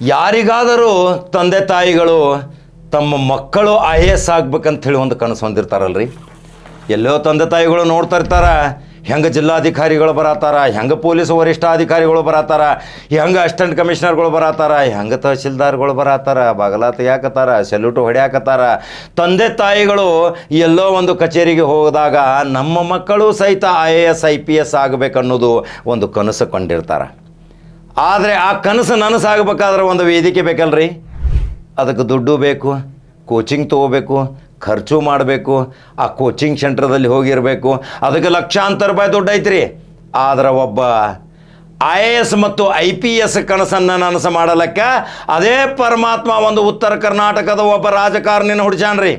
ಯಾರಿಗಾದರೂ ತಂದೆ ತಾಯಿಗಳು ತಮ್ಮ ಮಕ್ಕಳು ಐ ಎ ಎಸ್ ಆಗ್ಬೇಕಂತ ಹೇಳಿ ಒಂದು ಕನಸು ಹೊಂದಿರ್ತಾರಲ್ರಿ? ಎಲ್ಲೋ ತಂದೆ ತಾಯಿಗಳು ನೋಡ್ತಾ ಇರ್ತಾರ, ಹೆಂಗೆ ಜಿಲ್ಲಾಧಿಕಾರಿಗಳು ಬರತ್ತಾರ, ಹೆಂಗೆ ಪೊಲೀಸ್ ವರಿಷ್ಠಾಧಿಕಾರಿಗಳು ಬರತ್ತಾರ, ಹೆಂಗೆ ಅಸಿಸ್ಟೆಂಟ್ ಕಮಿಷನರ್ಗಳು ಬರತ್ತಾರ, ಹೆಂಗೆ ತಹಶೀಲ್ದಾರ್ಗಳು ಬರತ್ತಾರ ಬಾಗಲ ತೆಗಿಯಾಕತ್ತಾರ ಸೆಲ್ಯೂಟು ಹೊಡ್ಯಾಕತ್ತಾರ. ತಂದೆ ತಾಯಿಗಳು ಎಲ್ಲೋ ಒಂದು ಕಚೇರಿಗೆ ಹೋದಾಗ ನಮ್ಮ ಮಕ್ಕಳು ಸಹಿತ I A S, I P S ಆಗಬೇಕನ್ನೋದು ಒಂದು ಕನಸು ಕೊಂಡಿರ್ತಾರೆ. ಆದರೆ ಆ ಕನಸು ನನಸಾಗಬೇಕಾದ್ರೆ ಒಂದು ವೇದಿಕೆ ಬೇಕಲ್ರಿ? ಅದಕ್ಕೆ ದುಡ್ಡು ಬೇಕು ಕೋಚಿಂಗ್ ತೊಗೋಬೇಕು, ಖರ್ಚು ಮಾಡಬೇಕು, ಆ ಕೋಚಿಂಗ್ ಸೆಂಟ್ರದಲ್ಲಿ ಹೋಗಿರಬೇಕು. ಅದಕ್ಕೆ ಲಕ್ಷಾಂತರ ರೂಪಾಯಿ ದುಡ್ಡು ಐತ್ರಿ. ಆದ್ರೆ ಒಬ್ಬ ಐ ಎ ಎಸ್ ಮತ್ತು ಐ ಪಿ ಎಸ್ ಕನಸನ್ನು ನನಸು ಮಾಡಲಕ್ಕ ಅದೇ ಪರಮಾತ್ಮ ಒಂದು ಉತ್ತರ ಕರ್ನಾಟಕದ ಒಬ್ಬ ರಾಜಕಾರಣಿನ ಹುಡ್ಜಾನ್ರಿ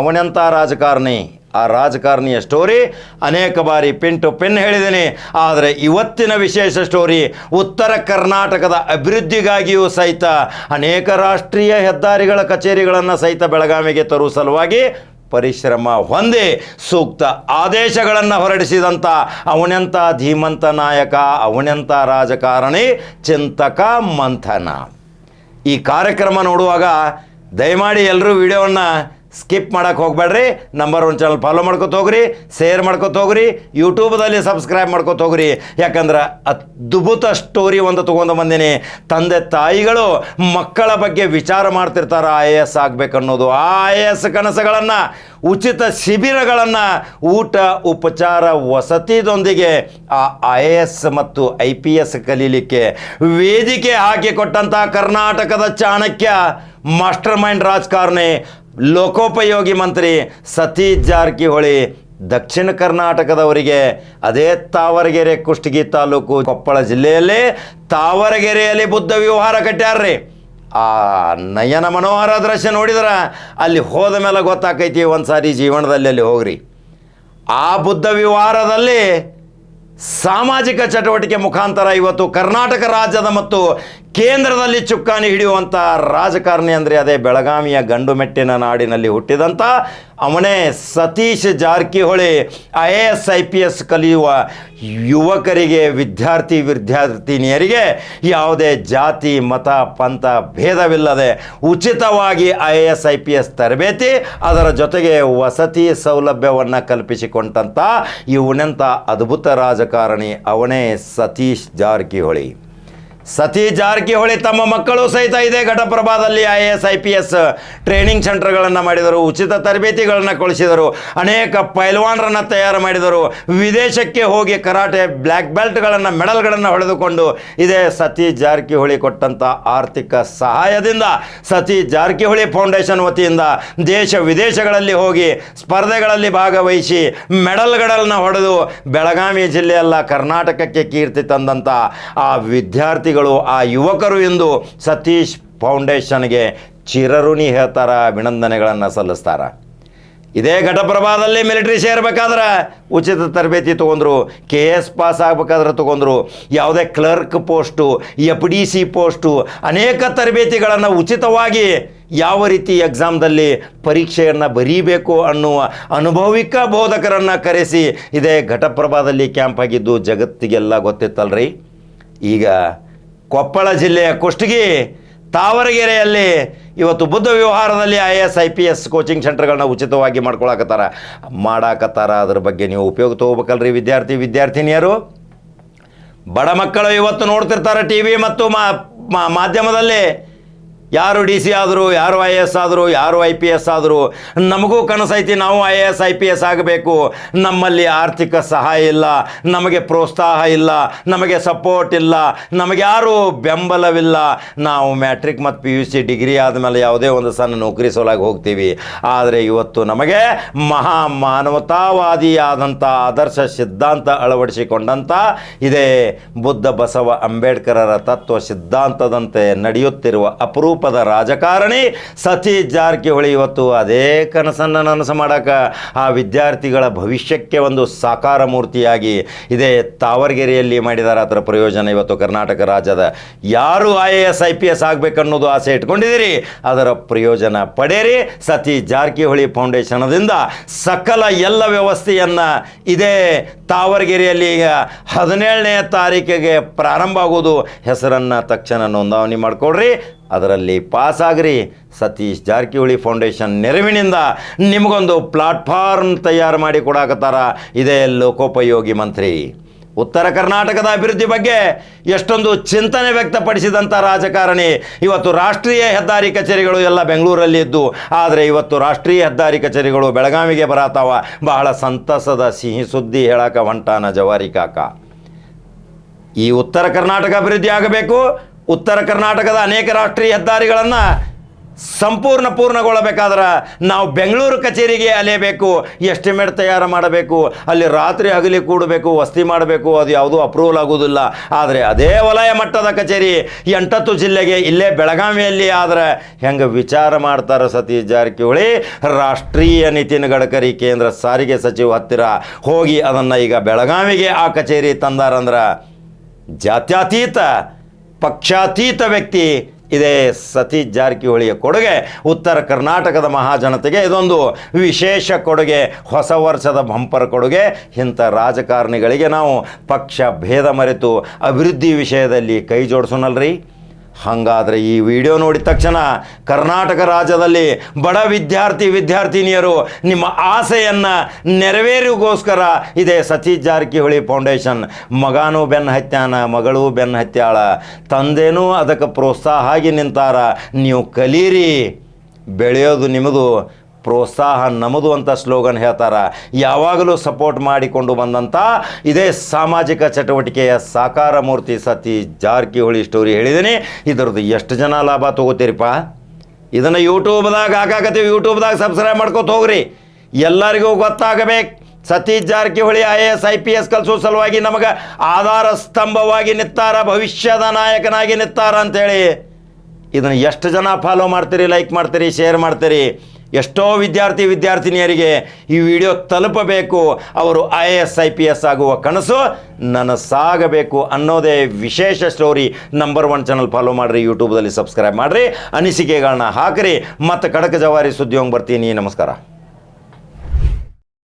ಅವನೆಂಥ ರಾಜಕಾರಣಿ? ಆ ರಾಜಕಾರಣಿಯ ಸ್ಟೋರಿ. ಅನೇಕ ಬಾರಿ ಪಿನ್ ಟು ಪಿನ್ ಹೇಳಿದ್ದೀನಿ. ಆದರೆ ಇವತ್ತಿನ ವಿಶೇಷ ಸ್ಟೋರಿ ಉತ್ತರ ಕರ್ನಾಟಕದ ಅಭಿವೃದ್ಧಿಗಾಗಿಯೂ ಸಹಿತ ಅನೇಕ ರಾಷ್ಟ್ರೀಯ ಹೆದ್ದಾರಿಗಳ ಕಚೇರಿಗಳನ್ನು ಸಹಿತ ಬೆಳಗಾವಿಗೆ ತರುವ ಸಲುವಾಗಿ ಪರಿಶ್ರಮ ಹೊಂದಿ ಸೂಕ್ತ ಆದೇಶಗಳನ್ನು ಹೊರಡಿಸಿದಂಥ ಅವನೆಂಥ ಧೀಮಂತ ನಾಯಕ ಅವನೆಂಥ ರಾಜಕಾರಣಿ, ಚಿಂತಕ, ಮಂಥನ. ಈ ಕಾರ್ಯಕ್ರಮ ನೋಡುವಾಗ ದಯಮಾಡಿ ಎಲ್ಲರೂ ವಿಡಿಯೋವನ್ನು ಸ್ಕಿಪ್ ಮಾಡೋಕ್ಕೆ ಹೋಗಬೇಡ್ರಿ. ನಂಬರ್ ಒನ್ ಚಾನಲ್ ಫಾಲೋ ಮಾಡ್ಕೊತ ಹೋಗ್ರಿ ಶೇರ್ ಮಾಡ್ಕೊತ ಹೋಗ್ರಿ ಯೂಟ್ಯೂಬ್ದಲ್ಲಿ ಸಬ್ಸ್ಕ್ರೈಬ್ ಮಾಡ್ಕೊತ ಹೋಗ್ರಿ. ಯಾಕಂದ್ರೆ ಅದ್ಭುತ ಸ್ಟೋರಿ ಒಂದು ತೊಗೊಂಡು ಬಂದೀನಿ. ತಂದೆ ತಾಯಿಗಳು ಮಕ್ಕಳ ಬಗ್ಗೆ ವಿಚಾರ ಮಾಡ್ತಿರ್ತಾರೆ ಐ ಎ ಎಸ್ ಆಗಬೇಕನ್ನೋದು ಆ ಐ ಎ ಎಸ್ ಕನಸುಗಳನ್ನು, ಉಚಿತ ಶಿಬಿರಗಳನ್ನು, ಊಟ, ಉಪಚಾರ, ವಸತಿದೊಂದಿಗೆ ಆ ಐ ಎ ಎಸ್ ಮತ್ತು ಐ ಪಿ ಎಸ್ ಕಲೀಲಿಕ್ಕೆ ವೇದಿಕೆ ಹಾಕಿಕೊಟ್ಟಂಥ ಕರ್ನಾಟಕದ ಚಾಣಕ್ಯ ಮಾಸ್ಟರ್ ಮೈಂಡ್ ರಾಜಕಾರಣಿ, ಲೋಕೋಪಯೋಗಿ ಮಂತ್ರಿ ಸತೀಶ್ ಜಾರಕಿಹೊಳಿ ದಕ್ಷಿಣ ಕರ್ನಾಟಕದವರಿಗೆ ಅದೇ ತಾವರಗೆರೆ ಕುಷ್ಟಗಿ ತಾಲೂಕು ಕೊಪ್ಪಳ ಜಿಲ್ಲೆಯಲ್ಲಿ ತಾವರಗೆರೆಯಲ್ಲಿ ಬುದ್ಧ ವಿಹಾರ ಕಟ್ಟ್ಯಾರ್ರಿ. ಆ ನಯನ ಮನೋಹರ ದೃಶ್ಯ ನೋಡಿದ್ರ ಅಲ್ಲಿ ಹೋದ ಮೇಲೆ ಗೊತ್ತಾಕೈತಿ ಒಂದು ಸಾರಿ ಜೀವನದಲ್ಲಿ ಅಲ್ಲಿ ಹೋಗ್ರಿ. ಆ ಬುದ್ಧ ವಿಹಾರದಲ್ಲಿ ಸಾಮಾಜಿಕ ಚಟುವಟಿಕೆ ಮುಖಾಂತರ ಇವತ್ತು ಕರ್ನಾಟಕ ರಾಜ್ಯದ ಮತ್ತು ಕೇಂದ್ರದಲ್ಲಿ ಚುಕ್ಕಾಣಿ ಹಿಡಿಯುವಂಥ ರಾಜಕಾರಣಿ ಅಂದರೆ ಅದೇ ಬೆಳಗಾವಿಯ ಗಂಡು ಮೆಟ್ಟಿನ ನಾಡಿನಲ್ಲಿ ಹುಟ್ಟಿದಂಥ ಅವನೇ Satish Jarkiholi. I A S, I P S ಕಲಿಯುವ ಯುವಕರಿಗೆ, ವಿದ್ಯಾರ್ಥಿ ವಿದ್ಯಾರ್ಥಿನಿಯರಿಗೆ ಯಾವುದೇ ಜಾತಿ, ಮತ, ಪಂಥ ಭೇದವಿಲ್ಲದೆ ಉಚಿತವಾಗಿ I A S, I P S ತರಬೇತಿ, ಅದರ ಜೊತೆಗೆ ವಸತಿ ಸೌಲಭ್ಯವನ್ನು ಕಲ್ಪಿಸಿಕೊಂಡಂಥ ಇವನೆಂಥ ಅದ್ಭುತ ರಾಜಕಾರಣಿ ಅವನೇ ಸತೀಶ್ ಜಾರಕಿಹೊಳಿ. ಸತೀಶ್ ಜಾರಕಿಹೊಳಿ ತಮ್ಮ ಮಕ್ಕಳು ಸಹಿತ ಇದೇ ಘಟಪ್ರಭಾದಲ್ಲಿ I A S, I P S training ಸೆಂಟರ್ಗಳನ್ನು ಮಾಡಿದರು. ಉಚಿತ ತರಬೇತಿಗಳನ್ನು ಕೊಳಿಸಿದರು. ಅನೇಕ ಪೈಲ್ವಾನ್ರನ್ನು ತಯಾರು ಮಾಡಿದರು. ವಿದೇಶಕ್ಕೆ ಹೋಗಿ ಕರಾಟೆ ಬ್ಲ್ಯಾಕ್ ಬೆಲ್ಟ್ಗಳನ್ನು, ಮೆಡಲ್ಗಳನ್ನು ಹೊಡೆದುಕೊಂಡು ಇದೇ ಸತಿ ಜಾರಕಿಹೊಳಿ ಕೊಟ್ಟಂಥ ಆರ್ಥಿಕ ಸಹಾಯದಿಂದ ಸತಿ ಜಾರಕಿಹೊಳಿ ಫೌಂಡೇಶನ್ ವತಿಯಿಂದ ದೇಶ ವಿದೇಶಗಳಲ್ಲಿ ಹೋಗಿ ಸ್ಪರ್ಧೆಗಳಲ್ಲಿ ಭಾಗವಹಿಸಿ ಮೆಡಲ್ಗಳನ್ನು ಹೊಡೆದು ಬೆಳಗಾವಿ ಜಿಲ್ಲೆಯಲ್ಲ ಕರ್ನಾಟಕಕ್ಕೆ ಕೀರ್ತಿ ತಂದಂಥ ಆ ವಿದ್ಯಾರ್ಥಿಗಳು ಆ ಯುವಕರು ಎಂದು ಸತೀಶ್ ಫೌಂಡೇಶನ್ಗೆ ಚಿರಋಣಿ ಹೇಳ್ತಾರ, ಅಭಿನಂದನೆಗಳನ್ನು ಸಲ್ಲಿಸ್ತಾರ. ಇದೇ ಘಟಪ್ರಭಾದಲ್ಲಿ ಮಿಲಿಟ್ರಿ ಸೇರ್ಬೇಕಾದ್ರೆ ಉಚಿತ ತರಬೇತಿ ತೊಗೊಂಡ್ರು, ಕೆ ಎಸ್ ಪಾಸ್ ಆಗಬೇಕಾದ್ರೆ ತೊಗೊಂಡ್ರು, ಯಾವುದೇ clerk post, F D C post, ಅನೇಕ ತರಬೇತಿಗಳನ್ನು ಉಚಿತವಾಗಿ ಯಾವ ರೀತಿ ಎಕ್ಸಾಮ್ದಲ್ಲಿ ಪರೀಕ್ಷೆಯನ್ನು ಬರೀಬೇಕು ಅನ್ನುವ ಅನುಭವಿಕ ಬೋಧಕರನ್ನು ಕರೆಸಿ ಇದೇ ಘಟಪ್ರಭಾದಲ್ಲಿ ಕ್ಯಾಂಪ್ ಆಗಿದ್ದು ಜಗತ್ತಿಗೆಲ್ಲ ಗೊತ್ತಿತ್ತಲ್ರಿ. ಈಗ ಕೊಪ್ಪಳ ಜಿಲ್ಲೆಯ ಕುಷ್ಟಗಿ, ತಾವರಗೆರೆಯಲ್ಲಿ ಇವತ್ತು ಬುದ್ಧ ವ್ಯವಹಾರದಲ್ಲಿ I S I P S coaching ಸೆಂಟರ್ಗಳನ್ನ ಉಚಿತವಾಗಿ ಮಾಡ್ಕೊಳಕತ್ತಾರ. ಮಾಡಾಕತ್ತಾರ. ಅದ್ರ ಬಗ್ಗೆ ನೀವು ಉಪಯೋಗ ತಗೋಬೇಕಲ್ರಿ ವಿದ್ಯಾರ್ಥಿ, ವಿದ್ಯಾರ್ಥಿನಿಯರು. ಬಡ ಮಕ್ಕಳು ಇವತ್ತು ನೋಡ್ತಿರ್ತಾರೆ ಟಿ ವಿ ಮತ್ತು ಮಾಧ್ಯಮದಲ್ಲಿ ಯಾರು ಡಿ ಸಿ ಆದರು, ಯಾರು ಐ ಎ ಎಸ್ ಆದರು, ಯಾರು ಐ ಪಿ ಎಸ್ ಆದರು, ನಮಗೂ ಕನಸೈತಿ ನಾವು I A S, I P S ಆಗಬೇಕು. ನಮ್ಮಲ್ಲಿ ಆರ್ಥಿಕ ಸಹಾಯ ಇಲ್ಲ, ನಮಗೆ ಪ್ರೋತ್ಸಾಹ ಇಲ್ಲ, ನಮಗೆ ಸಪೋರ್ಟ್ ಇಲ್ಲ, ನಮಗೆ ಬೆಂಬಲವಿಲ್ಲ. ನಾವು ಮ್ಯಾಟ್ರಿಕ್ ಮತ್ತು ಪಿ ಯು ಸಿ ಡಿಗ್ರಿ ಆದಮೇಲೆ ಯಾವುದೇ ಒಂದು ಸಣ್ಣ ನೌಕರಿ ಸೋಲಾಗಿ ಹೋಗ್ತೀವಿ. ಆದರೆ ಇವತ್ತು ನಮಗೆ ಮಹಾ ಮಾನವತಾವಾದಿಯಾದಂಥ ಆದರ್ಶ ಸಿದ್ಧಾಂತ ಅಳವಡಿಸಿಕೊಂಡಂಥ ಇದೇ ಬುದ್ಧ ಬಸವ ಅಂಬೇಡ್ಕರರ ತತ್ವ ಸಿದ್ಧಾಂತದಂತೆ ನಡೆಯುತ್ತಿರುವ ಅಪರೂಪದ ರಾಜಕಾರಣಿ ಸತೀಶ್ ಜಾರಕಿಹೊಳಿ ಇವತ್ತು ಅದೇ ಕನಸನ್ನು ನನಸು ಮಾಡೋಕೆ ಆ ವಿದ್ಯಾರ್ಥಿಗಳ ಭವಿಷ್ಯಕ್ಕೆ ಒಂದು ಸಾಕಾರ ಮೂರ್ತಿಯಾಗಿ ಇದೇ ತಾವರಗೆರೆಯಲ್ಲಿ ಮಾಡಿದ್ದಾರೆ ಅದರ ಪ್ರಯೋಜನ ಇವತ್ತು ಕರ್ನಾಟಕ ರಾಜ್ಯದ ಯಾರು I A S, I P S ಆಗಬೇಕನ್ನೋದು ಆಸೆ ಇಟ್ಕೊಂಡಿದ್ದೀರಿ? ಅದರ ಪ್ರಯೋಜನ ಪಡೆಯಿರಿ. ಸತೀಶ್ ಜಾರಕಿಹೊಳಿ ಫೌಂಡೇಶನದಿಂದ ಸಕಲ ಎಲ್ಲ ವ್ಯವಸ್ಥೆಯನ್ನು ಇದೇ ತಾವರಗೆರೆಯಲ್ಲಿ ಈಗ ಹದಿನೇಳನೇ ತಾರೀಕಿಗೆ ಪ್ರಾರಂಭ ಆಗೋದು ಹೆಸರನ್ನು ತಕ್ಷಣ ನೋಂದಾವಣಿ ಮಾಡಿಕೊಡ್ರಿ. ಅದರಲ್ಲಿ ಪಾಸಾಗ್ರಿ. ಸತೀಶ್ ಜಾರಕಿಹೊಳಿ ಫೌಂಡೇಶನ್ ನೆರವಿನಿಂದ ನಿಮಗೊಂದು ಪ್ಲಾಟ್ಫಾರ್ಮ್ ತಯಾರು ಮಾಡಿ ಕೊಡಾಕತ್ತಾರ. ಇದೇ ಲೋಕೋಪಯೋಗಿ ಮಂತ್ರಿ. ಉತ್ತರ ಕರ್ನಾಟಕದ ಅಭಿವೃದ್ಧಿ ಬಗ್ಗೆ ಎಷ್ಟೊಂದು ಚಿಂತನೆ ವ್ಯಕ್ತಪಡಿಸಿದಂಥ ರಾಜಕಾರಣಿ. ಇವತ್ತು ರಾಷ್ಟ್ರೀಯ ಹೆದ್ದಾರಿ ಕಚೇರಿಗಳು ಎಲ್ಲ ಬೆಂಗಳೂರಲ್ಲಿ ಇದ್ದು, ಆದರೆ ಇವತ್ತು ರಾಷ್ಟ್ರೀಯ ಹೆದ್ದಾರಿ ಕಚೇರಿಗಳು ಬೆಳಗಾವಿಗೆ ಬರತಾವ ಬಹಳ ಸಂತಸದ ಸಿಹಿ ಸುದ್ದಿ ಹೇಳಕ ಹೊಂಟಾನ ಜವಾರಿ ಕಾಕ. ಈ ಉತ್ತರ ಕರ್ನಾಟಕ ಅಭಿವೃದ್ಧಿ ಆಗಬೇಕು ಉತ್ತರ ಕರ್ನಾಟಕದ ಅನೇಕ ರಾಷ್ಟ್ರೀಯ ಹೆದ್ದಾರಿಗಳನ್ನು ಸಂಪೂರ್ಣ ಪೂರ್ಣಗೊಳ್ಳಬೇಕಾದ್ರೆ ನಾವು ಬೆಂಗಳೂರು ಕಚೇರಿಗೆ ಅಲೆಯಬೇಕು ಎಸ್ಟಿಮೇಟ್ ತಯಾರು ಮಾಡಬೇಕು, ಅಲ್ಲಿ ರಾತ್ರಿ ಹಗಲಿ ಕೂಡಬೇಕು, ವಸ್ತಿ ಮಾಡಬೇಕು, ಅದು ಯಾವುದೂ ಅಪ್ರೂವಲ್ ಆಗೋದಿಲ್ಲ ಆದರೆ ಅದೇ ವಲಯ ಮಟ್ಟದ ಕಚೇರಿ ಎಂಟತ್ತು ಜಿಲ್ಲೆಗೆ ಇಲ್ಲೇ ಬೆಳಗಾವಿಯಲ್ಲಿ ಆದರೆ ಹೆಂಗೆ ವಿಚಾರ ಮಾಡ್ತಾರೆ ಸತೀಶ್ ಜಾರಕಿಹೊಳಿ? ರಾಷ್ಟ್ರೀಯ ನಿತಿನ್ ಗಡ್ಕರಿ ಕೇಂದ್ರ ಸಾರಿಗೆ ಸಚಿವ ಹತ್ತಿರ ಹೋಗಿ ಅದನ್ನು ಈಗ ಬೆಳಗಾವಿಗೆ ಆ ಕಚೇರಿ ತಂದಾರಂದ್ರೆ ಜಾತ್ಯತೀತ ಪಕ್ಷಾತೀತ ವ್ಯಕ್ತಿ ಇದೇ ಸತೀಶ್ ಜಾರಕಿಹೊಳಿಯ ಕೊಡುಗೆ. ಉತ್ತರ ಕರ್ನಾಟಕದ ಮಹಾಜನತೆಗೆ ಇದೊಂದು ವಿಶೇಷ ಕೊಡುಗೆ, ಹೊಸ ವರ್ಷದ ಬಂಪರ್ ಕೊಡುಗೆ. ಇಂಥ ರಾಜಕಾರಣಿಗಳಿಗೆ ನಾವು ಪಕ್ಷ ಭೇದ ಮರೆತು ಅಭಿವೃದ್ಧಿ ವಿಷಯದಲ್ಲಿ ಕೈ ಜೋಡಿಸೋಣಲ್ರಿ ಹಾಗಾದರೆ ಈ ವಿಡಿಯೋ ನೋಡಿದ ತಕ್ಷಣ ಕರ್ನಾಟಕ ರಾಜ್ಯದಲ್ಲಿ ಬಡ ವಿದ್ಯಾರ್ಥಿ ವಿದ್ಯಾರ್ಥಿನಿಯರು ನಿಮ್ಮ ಆಸೆಯನ್ನು ನೆರವೇರಿಗೋಸ್ಕರ ಇದೆ ಸತೀಶ್ ಜಾರಕಿಹೊಳಿ ಫೌಂಡೇಶನ್. ಮಗನೂ ಬೆನ್ನು ಹತ್ಯಾನ, ಮಗಳು ಬೆನ್ನು ಹತ್ಯಾಳ. ತಂದೆನೂ ಅದಕ್ಕೆ ಪ್ರೋತ್ಸಾಹ ಆಗಿ ನಿಂತಾರ. ನೀವು ಕಲೀರಿ, ಬೆಳೆಯೋದು ನಿಮ್ಮದು. ಪ್ರೋತ್ಸಾಹ ನಮ್ಮದು ಅಂತ ಸ್ಲೋಗನ್ ಹೇಳ್ತಾರೆ. ಯಾವಾಗಲೂ ಸಪೋರ್ಟ್ ಮಾಡಿಕೊಂಡು ಬಂದಂಥ ಇದೇ ಸಾಮಾಜಿಕ ಚಟುವಟಿಕೆಯ ಸಾಕಾರ ಮೂರ್ತಿ ಸತಿ ಜಾರಕಿಹೊಳಿ ಸ್ಟೋರಿ ಹೇಳಿದ್ದೀನಿ. ಇದರದ್ದು ಎಷ್ಟು ಜನ ಲಾಭ ತಗೋತೀರಿಪ್ಪ? ಇದನ್ನು ಯೂಟ್ಯೂಬ್ದಾಗ ಹಾಕಾಕತ್ತೀವಿ. ಯೂಟ್ಯೂಬ್ದಾಗ ಸಬ್ಸ್ಕ್ರೈಬ್ ಮಾಡ್ಕೊತ ಹೋಗ್ರಿ. ಎಲ್ಲರಿಗೂ ಗೊತ್ತಾಗಬೇಕು. Satish Jarkiholi I A S I P S ಕಲಿಸೋ ಸಲುವಾಗಿ ನಮಗೆ ಆಧಾರ ಸ್ತಂಭವಾಗಿ ನಿತ್ತಾರ, ಭವಿಷ್ಯದ ನಾಯಕನಾಗಿ ನಿತ್ತಾರ ಅಂತೇಳಿ. ಇದನ್ನು ಎಷ್ಟು ಜನ ಫಾಲೋ ಮಾಡ್ತೀರಿ ಲೈಕ್ ಮಾಡ್ತೀರಿ ಶೇರ್ ಮಾಡ್ತೀರಿ? ಎಷ್ಟೋ ವಿದ್ಯಾರ್ಥಿ ವಿದ್ಯಾರ್ಥಿನಿಯರಿಗೆ ಈ ವಿಡಿಯೋ ತಲುಪಬೇಕು. ಅವರು I A S, I P S ಆಗುವ ಕನಸು ನನಸಾಗಬೇಕು ಅನ್ನೋದೇ ವಿಶೇಷ story number one channel follow ಮಾಡಿರಿ ಯೂಟ್ಯೂಬಲ್ಲಿ ಸಬ್ಸ್ಕ್ರೈಬ್ ಮಾಡಿರಿ. ಅನಿಸಿಕೆಗಳನ್ನ ಹಾಕಿರಿ. ಮತ್ತು ಕಡಕ ಜವಾರಿ ಸುದ್ದಿ ಹೋಗಿ ಬರ್ತೀನಿ. ನಮಸ್ಕಾರ.